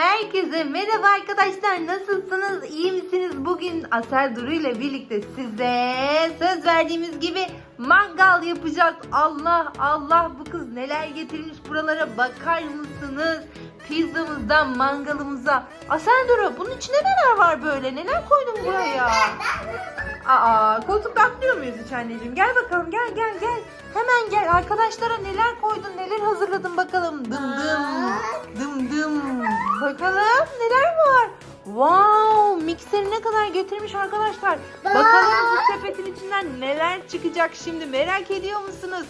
Herkese merhaba arkadaşlar. Nasılsınız? İyi misiniz? Bugün Asel Duru ile birlikte size söz verdiğimiz gibi mangal yapacağız. Allah Allah bu kız neler getirmiş buralara bakar mısınız? Pizzamızdan mangalımıza. Asel Duru bunun içinde neler var böyle? Neler koydun buraya? Aa koltukta atlıyor muyuz hiç anneciğim? Gel bakalım gel gel gel. Hemen gel arkadaşlara neler koydun neler hazırladın bakalım. Dım dım dım dım. Bakalım neler var. Wow mikseri ne kadar getirmiş arkadaşlar. Bakalım bu sepetin içinden neler çıkacak şimdi merak ediyor musunuz?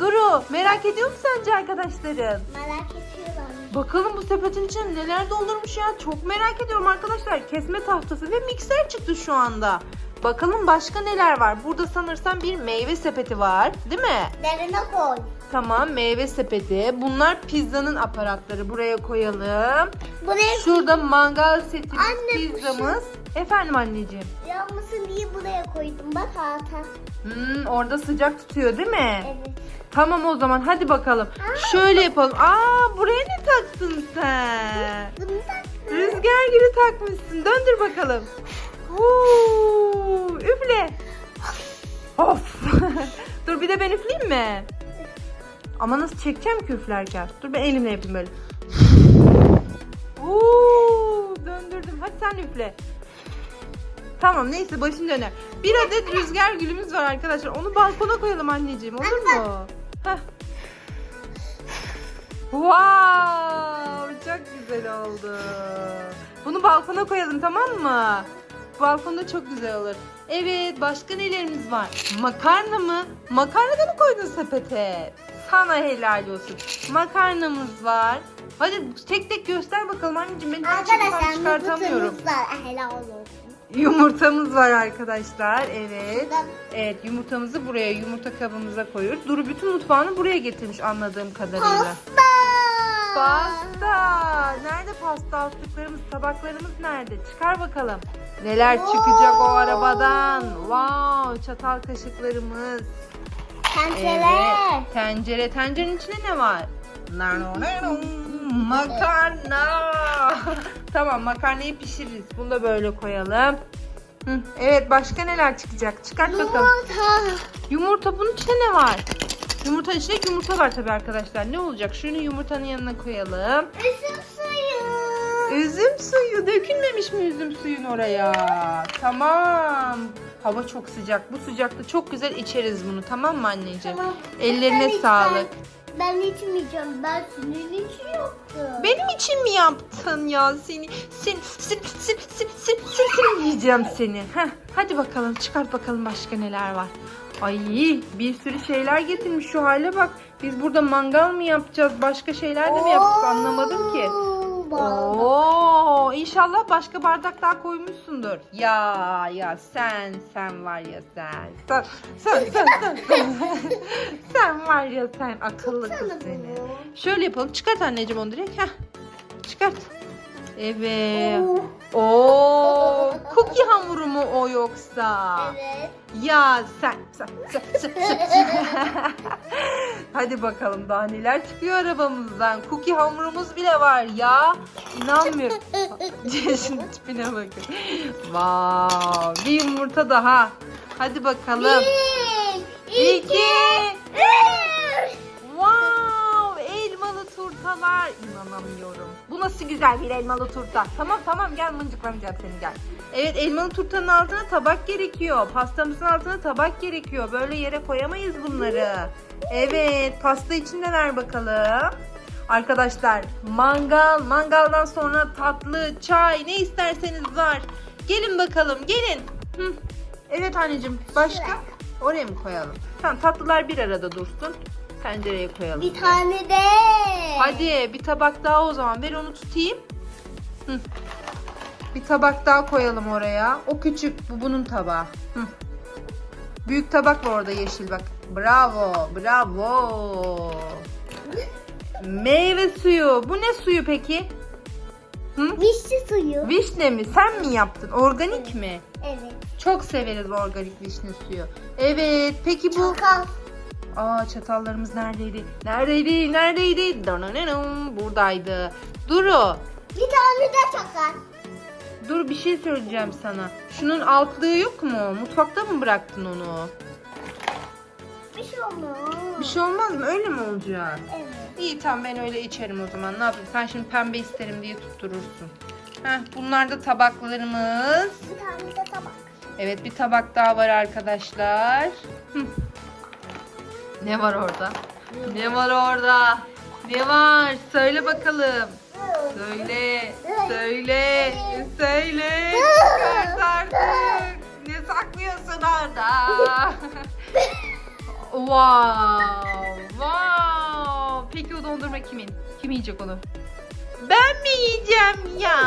Duru merak ediyor mu sence arkadaşların? Merak ediyorum. Bakalım bu sepetin içine neler doldurmuş ya. Çok merak ediyorum arkadaşlar. Kesme tahtası ve mikser çıktı şu anda. Bakalım başka neler var. Burada sanırsam bir meyve sepeti var. Değil mi? Derine koy. Tamam meyve sepeti. Bunlar pizzanın aparatları. Buraya koyalım. Bu ne? Şurada mangal setimiz, Anne, pizzamız. Efendim anneciğim. Yanmasın diye buraya koydum. Bak alta. Hmm, orada sıcak tutuyor değil mi? Evet. Tamam o zaman hadi bakalım. Şöyle yapalım. Aa buraya ne taktın sen? Bunu da Rüzgar gülü takmışsın. Döndür bakalım. Huu, üfle. Of. Dur bir de ben üfleyeyim mi? Ama nasıl çekeceğim ki üflerken? Dur ben elimle yapayım böyle. Huu, döndürdüm. Hadi sen üfle. Tamam neyse başın döner. Bir adet rüzgar gülümüz var arkadaşlar. Onu balkona koyalım anneciğim olur mu? Wow, çok güzel oldu. Bunu balkona koyalım tamam mı? Balkonda çok güzel olur. Evet, başka nelerimiz var? Makarna mı? Makarna da mı koydun sepete? Sana helal olsun. Makarnamız var. Hadi tek tek göster bakalım anneciğim. Ben Arkadaşlar çıkartamıyorum. mutlusunuzlar. Helal olsun. Yumurtamız var arkadaşlar. Evet. Evet yumurtamızı buraya yumurta kabımıza koyuyoruz. Duru bütün mutfağını buraya getirmiş anladığım kadarıyla. pasta. Pasta. Nerede pasta altlıklarımız, tabaklarımız nerede? Çıkar bakalım. Neler çıkacak o arabadan? Wow, çatal kaşıklarımız. Tencere. Evet, tencere. Tencerenin içinde ne var? Makarna. tamam, makarnayı pişiririz. Bunu da böyle koyalım. Hı, evet, başka neler çıkacak? Çıkart bakalım. Yumurta. Yumurta bunun içinde ne var? Yumurtanın içinde yumurta var tabii arkadaşlar. Ne olacak? Şunu yumurtanın yanına koyalım. Üzüm suyu. Üzüm suyu. Dökülmemiş mi üzüm suyun oraya? Tamam. Hava çok sıcak. Bu sıcakta çok güzel içeriz bunu. Tamam mı anneciğim? Tamam. Ellerine Ben sağlık. Ben içmeyeceğim. Ben senin için yaptım. Benim için mi yaptın ya seni? Sen, sen, sen, sen, sen, sen, sen yiyeceğim seni. Heh, hadi bakalım çıkart bakalım başka neler var. Ay bir sürü şeyler getirmiş şu hale bak. Biz burada mangal mı yapacağız? Başka şeyler de mi yapacağız? Anlamadım ki. Oo, inşallah başka bardak daha koymuşsundur. Ya ya sen sen var ya sen. Sen sen sen sen. Sen, sen var ya sen akıllı kız seni. Şöyle yapalım. Çıkart anneciğim onu direkt. Heh. Çıkart. Evet. Oo, Oo, cookie hamuru mu o yoksa? Evet. Ya sen, sen, sen, sen, sen. Hadi bakalım daha neler çıkıyor arabamızdan. Cookie hamurumuz bile var ya. İnanmıyorum. Şunun tipine bakın. Wow, bir yumurta daha. Hadi bakalım. Bir, İki. üç. Wow, elmalı turtalar. İnanamıyorum. Bu nasıl güzel bir elmalı turta. Tamam tamam gel mıncıklamayacağım seni gel. Evet elmalı turtanın altına tabak gerekiyor. Pastamızın altına tabak gerekiyor. Böyle yere koyamayız bunları. Evet pasta içinde ver bakalım. Arkadaşlar mangal, mangaldan sonra tatlı, çay ne isterseniz var. Gelin bakalım gelin. Hı. Evet anneciğim başka? Oraya mı koyalım? Tamam tatlılar bir arada dursun. Tencereye koyalım. Bir tane de. Hadi bir tabak daha o zaman. Ver onu tutayım. Hı. Bir tabak daha koyalım oraya. O küçük. Bu bunun tabağı. Hı. Büyük tabak var orada yeşil bak. Bravo. Bravo. Meyve suyu. Bu ne suyu peki? Hı? Vişne suyu. Vişne mi? Sen mi yaptın? Organik mi? Evet. Çok severiz organik vişne suyu. Evet. Peki bu... Çok az. Aa çatallarımız neredeydi? Neredeydi? Neredeydi? Dananam, Buradaydı. Duru. Bir tane de çakar. Dur bir şey söyleyeceğim sana. Şunun altlığı yok mu? Mutfakta mı bıraktın onu? Bir şey olmaz. Bir şey olmaz mı? Öyle mi olacak? Evet. İyi tamam ben öyle içerim o zaman. Ne yapayım? Sen şimdi pembe isterim diye tutturursun. Heh, bunlar da tabaklarımız. Bir tane de tabak. Evet bir tabak daha var arkadaşlar. Hı. Ne var orada? Ne var orada? Ne var? Söyle bakalım. Söyle, söyle, söyle. Çıkart artık. Ne saklıyorsun orada? wow, wow. Peki o dondurma kimin? Kim yiyecek onu? Ben mi yiyeceğim ya?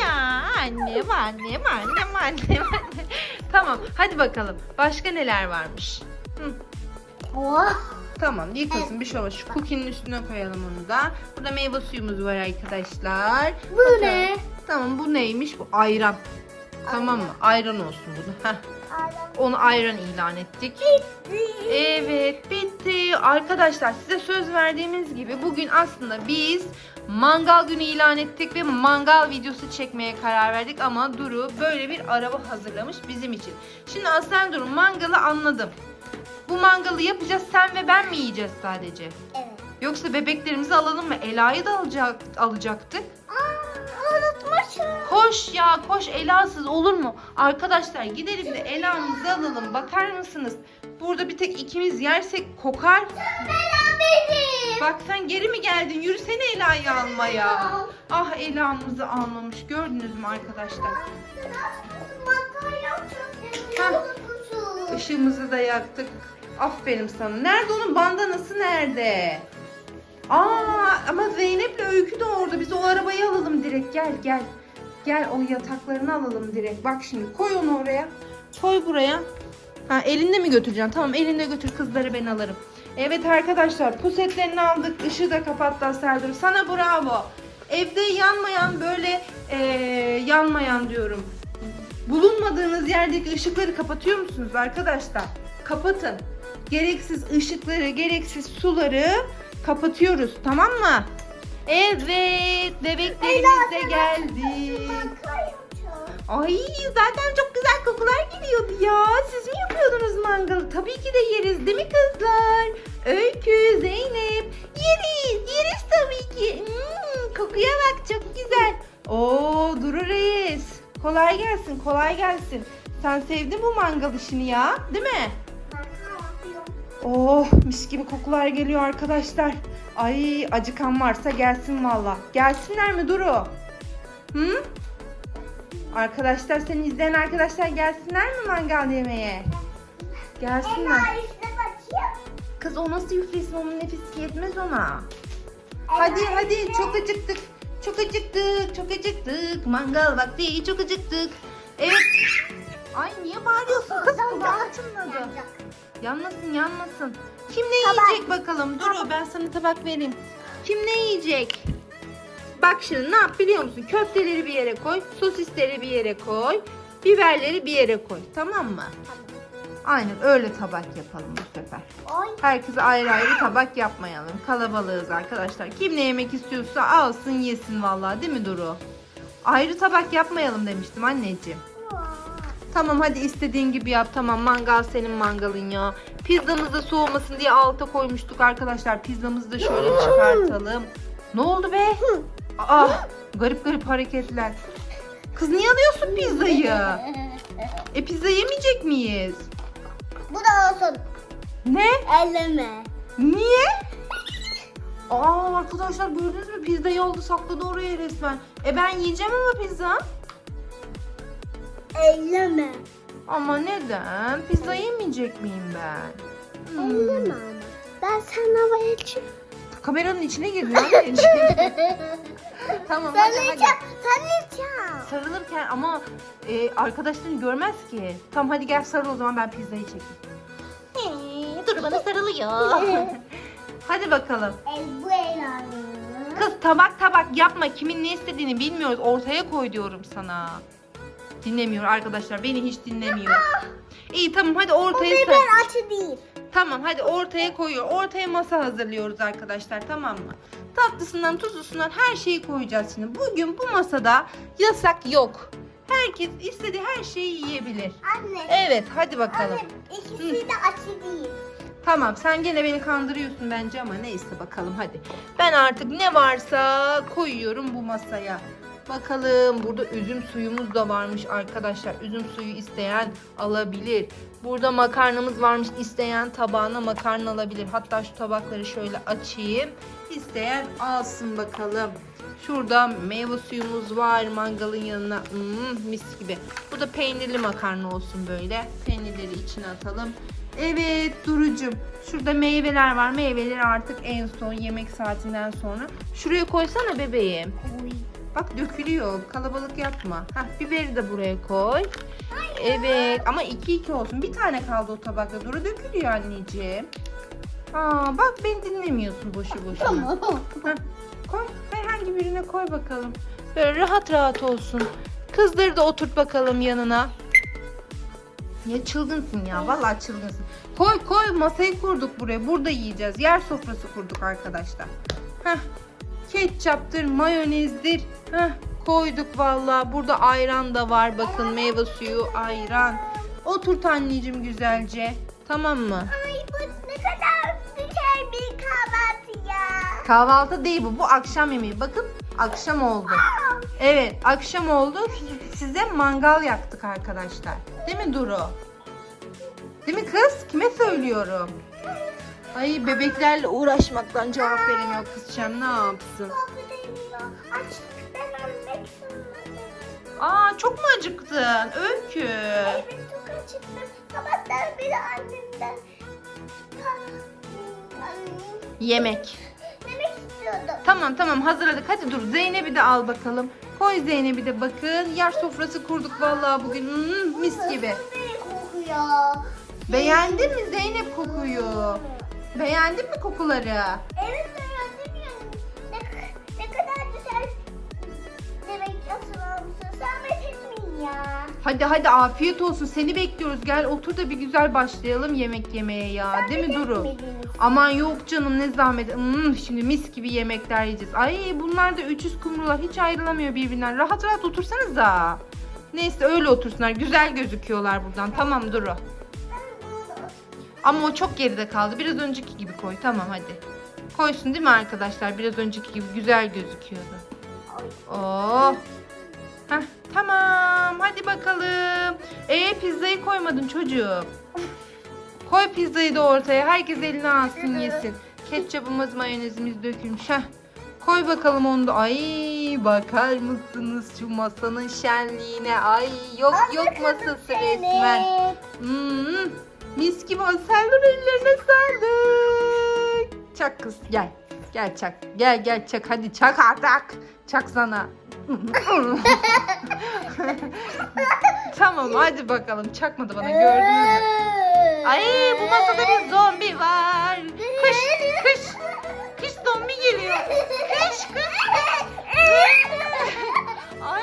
Ya annem, annem, annem, annem, annem. Tamam, hadi bakalım. Başka neler varmış? Hı. Oh. Tamam yıkasın bir şey olmaz. Şu cookie'nin üstüne koyalım onu da. Burada meyve suyumuz var arkadaşlar. Bu Bakalım. ne? Tamam bu neymiş? Bu ayran. Tamam mı? Ayran olsun bunu. Heh. Onu ayran ilan ettik. Evet bitti. Arkadaşlar size söz verdiğimiz gibi bugün aslında biz mangal günü ilan ettik ve mangal videosu çekmeye karar verdik ama Duru böyle bir araba hazırlamış bizim için. Şimdi Aslen Duru mangalı anladım. Bu mangalı yapacağız sen ve ben mi yiyeceğiz sadece? Evet. Yoksa bebeklerimizi alalım mı? Ela'yı da alacak, alacaktık. Aa, unutmuşum. Koş ya koş Ela'sız olur mu? Arkadaşlar gidelim de Ela'mızı alalım. Bakar mısınız? Burada bir tek ikimiz yersek kokar. Bela benim. Bak sen geri mi geldin? Yürüsene Ela'yı almaya. Ah Ela'mızı almamış. Gördünüz mü arkadaşlar? Hah. Işığımızı da yaktık. Aferin sana. Nerede onun bandanası nerede? Aa ama Zeynep'le Öykü de orada. Biz o arabayı alalım direkt. Gel gel. Gel o yataklarını alalım direkt. Bak şimdi koy onu oraya. Koy buraya. Ha elinde mi götüreceksin? Tamam elinde götür kızları ben alırım. Evet arkadaşlar pusetlerini aldık. Işığı da kapattı Aseldur. Sana bravo. Evde yanmayan böyle eee, yanmayan diyorum. Bulunmadığınız yerdeki ışıkları kapatıyor musunuz arkadaşlar? Kapatın. Gereksiz ışıkları, gereksiz suları kapatıyoruz. Tamam mı? Evet, bebeklerimiz de geldi. Ay zaten çok güzel kokular geliyordu ya. Siz mi yapıyordunuz mangalı? Tabii ki de yeriz değil mi kızlar? Öykü, Zeynep. Yeriz, yeriz tabii ki. Hmm, kokuya bak çok güzel. Oo Duru Reis. Kolay gelsin, kolay gelsin. Sen sevdin bu mangal işini ya, değil mi? Oh mis gibi kokular geliyor arkadaşlar. Ay acıkan varsa gelsin valla. Gelsinler mi Duru? Hı? Arkadaşlar seni izleyen arkadaşlar gelsinler mi mangal yemeye? Gelsinler. Kız o nasıl üflesin onun nefis yetmez ona. Hadi hadi çok acıktık. Çok acıktık, çok acıktık. Mangal vakti çok acıktık. Evet. Ay niye bağırıyorsun kız? Kulağın çınladı. Yanmasın yanmasın. Kim ne Tabak. yiyecek bakalım? Dur ben sana tabak vereyim. Kim ne yiyecek? Bak şimdi ne yap biliyor musun? Köfteleri bir yere koy. Sosisleri bir yere koy. Biberleri bir yere koy. Tamam mı? Aynen öyle tabak yapalım bu sefer. Herkese ayrı ayrı tabak yapmayalım. Kalabalığız arkadaşlar. Kim ne yemek istiyorsa alsın yesin vallahi değil mi Duru? Ayrı tabak yapmayalım demiştim anneciğim. Tamam hadi istediğin gibi yap. Tamam mangal senin mangalın ya. Pizzamız da soğumasın diye alta koymuştuk arkadaşlar. Pizzamızı da şöyle çıkartalım. Ne oldu be? Ah garip garip hareketler. Kız niye alıyorsun pizzayı? E pizza yemeyecek miyiz? Bu da olsun. Ne? Elleme. Niye? Aa arkadaşlar gördünüz mü pizzayı aldı sakladı oraya resmen. E ben yiyeceğim ama pizza. Elleme. Ama neden? Pizza yemeyecek miyim ben? Hmm. Elleme ama. Ben sana vereceğim. Kameranın içine girdin anneciğim. tamam hadi hadi. yiyeceğim. Sarılırken ama e, arkadaşların görmez ki. Tamam hadi gel sarıl o zaman ben pizzayı çekeyim. Ee, Dur bana sarılıyor. hadi bakalım. El bu elanı. Kız tabak tabak yapma. Kimin ne istediğini bilmiyoruz. Ortaya koy diyorum sana. Dinlemiyor arkadaşlar. Beni hiç dinlemiyor. İyi tamam hadi ortaya sen. biber acı değil. Tamam hadi ortaya koyuyor. Ortaya masa hazırlıyoruz arkadaşlar tamam mı? Tatlısından tuzlusundan her şeyi koyacağız şimdi. Bugün bu masada yasak yok. Herkes istediği her şeyi yiyebilir. Anne. Evet hadi bakalım. Anne ikisi de açı değil. Tamam sen gene beni kandırıyorsun bence ama neyse bakalım hadi. Ben artık ne varsa koyuyorum bu masaya. Bakalım burada üzüm suyumuz da varmış arkadaşlar. Üzüm suyu isteyen alabilir. Burada makarnamız varmış. isteyen tabağına makarna alabilir. Hatta şu tabakları şöyle açayım. İsteyen alsın bakalım. Şurada meyve suyumuz var mangalın yanına. Hmm, mis gibi. Bu da peynirli makarna olsun böyle. Peynirleri içine atalım. Evet Duru'cum. Şurada meyveler var. Meyveleri artık en son yemek saatinden sonra. Şuraya koysana bebeğim. Oy. Bak dökülüyor. Kalabalık yapma. Heh, biberi de buraya koy. Evet ama iki iki olsun. Bir tane kaldı o tabakta. Duru dökülüyor anneciğim. Aa bak beni dinlemiyorsun boşu boşuna. Tamam. Heh, koy. Herhangi birine koy bakalım. Böyle rahat rahat olsun. Kızları da oturt bakalım yanına. Ya çılgınsın ya. Vallahi çılgınsın. Koy koy masayı kurduk buraya. Burada yiyeceğiz. Yer sofrası kurduk arkadaşlar. Heh. Ketçaptır, mayonezdir. Heh. Koyduk vallahi. Burada ayran da var. Bakın meyve suyu, ayran. Oturt anneciğim güzelce. Tamam mı? Ay bu ne kadar güzel bir kahvaltı ya. Kahvaltı değil bu. Bu akşam yemeği. Bakın akşam oldu. Evet akşam oldu. Size mangal yaktık arkadaşlar. Değil mi Duru? Değil mi kız? Kime söylüyorum? Ay bebeklerle uğraşmaktan cevap veremiyor kızcağım ne yapsın? Aa çok mu acıktın? Öykü. Evet çok acıktım. Sabahtan beri annemden Yemek. yemek istiyordum. Tamam tamam hazırladık. Hadi dur Zeynep'i de al bakalım. Koy Zeynep'i de bakın. Yer sofrası kurduk vallahi bugün. Hmm, mis gibi. Beğendin mi Zeynep kokuyu? Beğendin mi kokuları? Evet beğendim. Ne, ne kadar güzel yemek hazırlamışsın. Zahmet etmeyin ya. Hadi hadi afiyet olsun. Seni bekliyoruz. Gel otur da bir güzel başlayalım yemek yemeye ya. Değil mi Duru? etmediniz. Aman yok canım ne zahmet. Hmm, şimdi mis gibi yemekler yiyeceğiz. Ay bunlar da 300 kumrular hiç ayrılamıyor birbirinden. Rahat rahat otursanıza. Neyse öyle otursunlar. Güzel gözüküyorlar buradan. Tamam Duru. Ama o çok geride kaldı. Biraz önceki gibi koy. Tamam hadi. Koysun değil mi arkadaşlar? Biraz önceki gibi güzel gözüküyordu. Oh. Heh, tamam. Hadi bakalım. Ee pizzayı koymadın çocuğum. Koy pizzayı da ortaya. Herkes eline alsın yesin. Ketçapımız mayonezimiz dökülmüş. Heh. Koy bakalım onu da. Ay bakar mısınız şu masanın şenliğine? Ay yok yok masası resmen. Hmm, mis gibi Aselur ellerine sağlık. Çak kız gel. Gel çak. Gel gel çak hadi çak artık. Çak sana. tamam hadi bakalım. Çakmadı bana gördünüz mü? Ay bu masada bir zombi var. Kış kış. Kış zombi geliyor. Kış kış. Ay.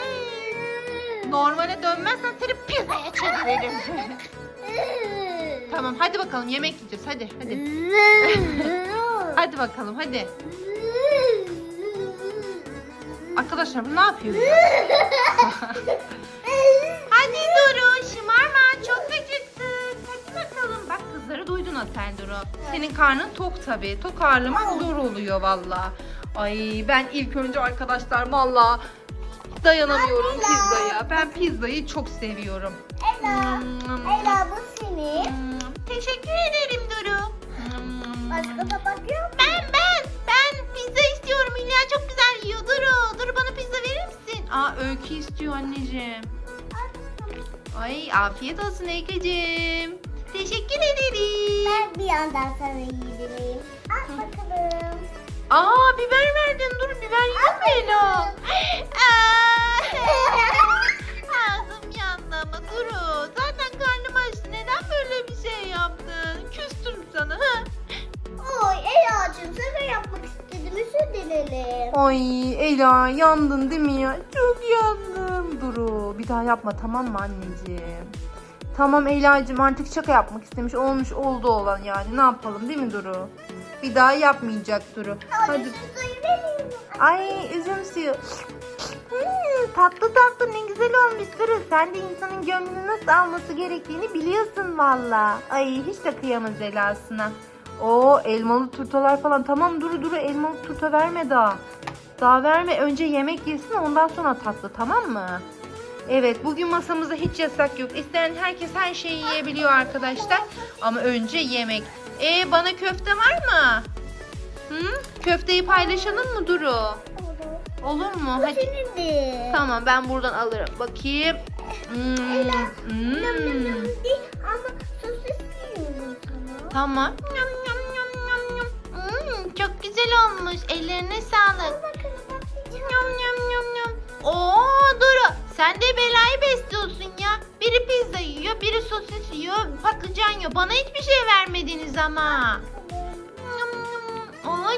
Normale dönmezsen seni pizzaya çeviririm. Tamam hadi bakalım yemek yiyeceğiz hadi hadi. Hadi bakalım hadi. Arkadaşlar ne yapıyor ya? hadi Duru şımarma çok acıktık. Hadi bakalım. Bak kızları duydun Asel Duru. Senin karnın tok tabii. Tok ağırlamak zor oluyor valla. Ay ben ilk önce arkadaşlar valla dayanamıyorum pizzaya. Ben pizzayı çok seviyorum. Ela. Hmm. Ela bu senin. Hmm, Teşekkür ederim Duru. Başka tabak yok mu? Ben ben ben pizza istiyorum. Hülya çok güzel yiyor. Duru Duru bana pizza verir misin? Aa Öykü istiyor anneciğim. Ay afiyet olsun Öykücüğüm. Teşekkür ederim. Ben bir yandan sana yedireyim. Al bakalım. Aa biber verdin. Dur biber yiyor mu Ela? Aa, Ağzım yandı ama Duru. Sana. Ha? Oy Ela'cığım sana yapmak istedim. Özür dilerim. Ay Ela yandın değil mi ya? Çok yandım. Duru bir daha yapma tamam mı anneciğim? Tamam Ela'cığım artık şaka yapmak istemiş. Olmuş oldu olan yani. Ne yapalım değil mi Duru? Bir daha yapmayacak Duru. Hadi. Hadi. Suyu vereyim mi? Ay üzüm suyu. Tatlı tatlı ne güzel olmuş Duru. Sen de insanın gönlünü nasıl alması gerektiğini biliyorsun valla. Ay hiç de kıyamaz Ela'sına. Oo elmalı turtalar falan. Tamam Duru Duru elmalı turta verme daha. Daha verme. Önce yemek yesin ondan sonra tatlı tamam mı? Evet bugün masamızda hiç yasak yok. İsteyen herkes her şeyi yiyebiliyor arkadaşlar. Ama önce yemek. E bana köfte var mı? Hı? Köfteyi paylaşalım mı Duru? Olur mu? Bu Hadi. senindi. Tamam ben buradan alırım. Bakayım. Hmm, hmm. Nam nam nam değil ama sosis yiyorum sana. Tamam. Yum, yum, yum, yum, yum. Hmm, çok güzel olmuş. Ellerine sağlık. Bakın yum, yum, yum. Oo Duru sen de belayı besliyorsun ya. Biri pizza yiyor, biri sosis yiyor, patlıcan yiyor. Bana hiçbir şey vermediniz ama.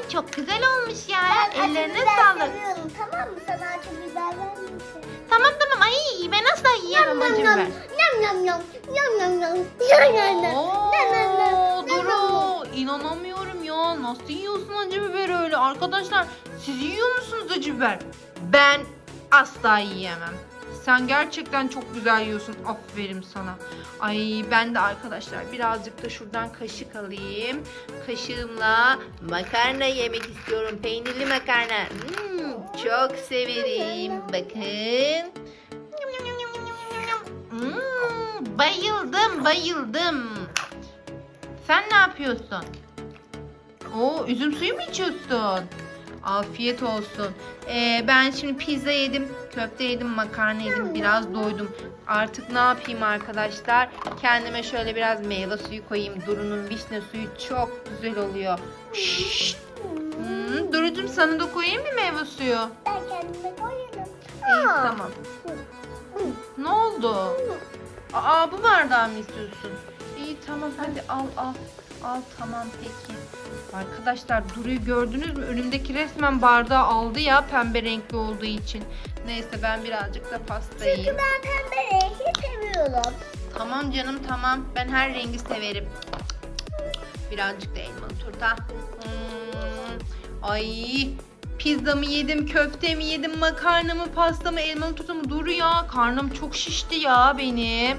Oo çok güzel olmuş ya. Ben Ellerine sağlık. seviyorum tamam mı? Sana acı biber vermeyeceğim. Tamam tamam ay ben asla yiyemem acı biber. Nam nam nam. Nam nam nam. Nam nam nam. Oo, Nam nam nam. Nam nam nam. Duru inanamıyorum ya. Nasıl yiyorsun acı biber öyle? Arkadaşlar siz yiyor musunuz acı biber? Ben asla yiyemem. Sen gerçekten çok güzel yiyorsun. Aferin sana. Ay ben de arkadaşlar birazcık da şuradan kaşık alayım. Kaşığımla makarna yemek istiyorum. Peynirli makarna. Hmm, çok severim. Bakın. Hmm, bayıldım bayıldım. Sen ne yapıyorsun? Oo üzüm suyu mu içiyorsun? Afiyet olsun. Ee, ben şimdi pizza yedim, köfte yedim, makarna yedim. Biraz doydum. Artık ne yapayım arkadaşlar? Kendime şöyle biraz meyve suyu koyayım. Duru'nun vişne suyu çok güzel oluyor. Hmm, Duru'cum sana da koyayım mı meyve suyu? Ben kendime koyarım. İyi tamam. Ne oldu? Aa bu bardağı mı istiyorsun? İyi tamam hadi al al. Al tamam peki. Arkadaşlar Duru'yu gördünüz mü? Önümdeki resmen bardağı aldı ya pembe renkli olduğu için. Neyse ben birazcık da pasta Çünkü yiyeyim. ben pembe rengi seviyorum. Tamam canım tamam. Ben her rengi severim. Birazcık da elmalı turta. Hmm. Ay pizzamı yedim, köftemi yedim, makarnamı, pastamı, elmalı turtamı. Dur ya karnım çok şişti ya benim.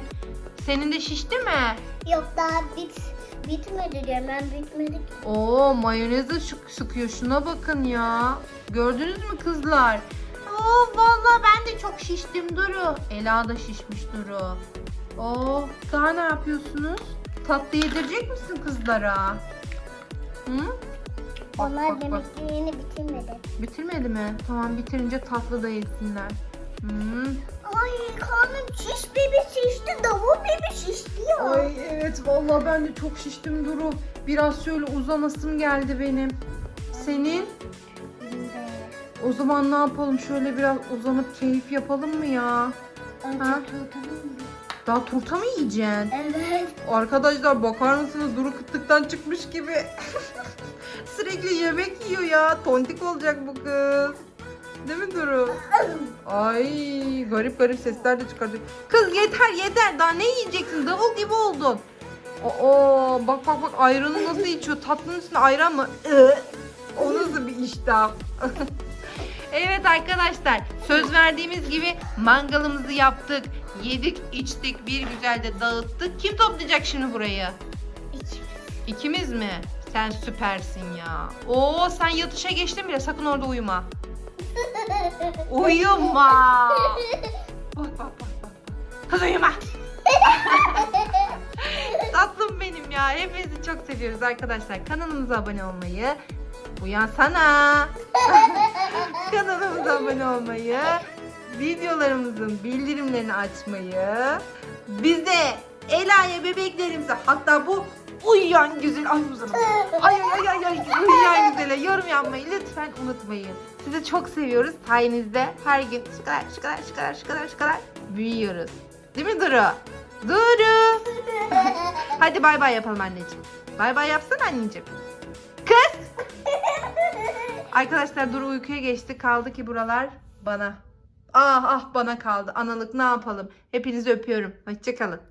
Senin de şişti mi? Yok daha bit bitmedi diyorum ben bitmedi ki. Oo mayonezi sık sıkıyor. Şuna bakın ya. Gördünüz mü kızlar? Oo vallahi ben de çok şiştim Duru. Ela da şişmiş Duru. Oo daha ne yapıyorsunuz? Tatlı yedirecek misin kızlara? Hı? Bak, Onlar bak, bak. yeni bitirmedi. Bitirmedi mi? Tamam bitirince tatlı da yesinler. Hmm. Ay karnım şiş bebi şişti, davul bebi şişti ya. Ay evet vallahi ben de çok şiştim Duru. Biraz şöyle uzanasım geldi benim. Senin? O zaman ne yapalım? Şöyle biraz uzanıp keyif yapalım mı ya? Ha? Daha turta mı yiyeceksin? Evet. Arkadaşlar bakar mısınız? Duru kıtlıktan çıkmış gibi. Sürekli yemek yiyor ya. Tontik olacak bu kız. Değil mi Duru? Ay garip garip sesler de çıkartıyor. Kız yeter yeter. Daha ne yiyeceksin? Davul gibi oldun. Oo bak bak bak ayranı nasıl içiyor? Tatlının üstüne ayran mı? O nasıl bir iştah? evet arkadaşlar söz verdiğimiz gibi mangalımızı yaptık. Yedik içtik bir güzel de dağıttık. Kim toplayacak şimdi burayı? İki. İkimiz mi? Sen süpersin ya. Oo sen yatışa geçtin bile sakın orada uyuma. Uyuma. Bak bak bak bak. Kız uyuma. Tatlım benim ya. Hepinizi çok seviyoruz arkadaşlar. Kanalımıza abone olmayı. Uyansana. Kanalımıza abone olmayı. Videolarımızın bildirimlerini açmayı. Bize Ela'ya bebeklerimize hatta bu uyuyan güzel ay uzanın. Ay ay ay ay uyuyan güzele yorum yapmayı lütfen unutmayın. Sizi çok seviyoruz. Sayenizde her gün şu kadar şu kadar şu kadar şu kadar şu kadar büyüyoruz. Değil mi Duru? Duru. Hadi bay bay yapalım anneciğim. Bay bay yapsana anneciğim. Kız. Arkadaşlar Duru uykuya geçti. Kaldı ki buralar bana. Ah ah bana kaldı. Analık ne yapalım? Hepinizi öpüyorum. Hoşçakalın.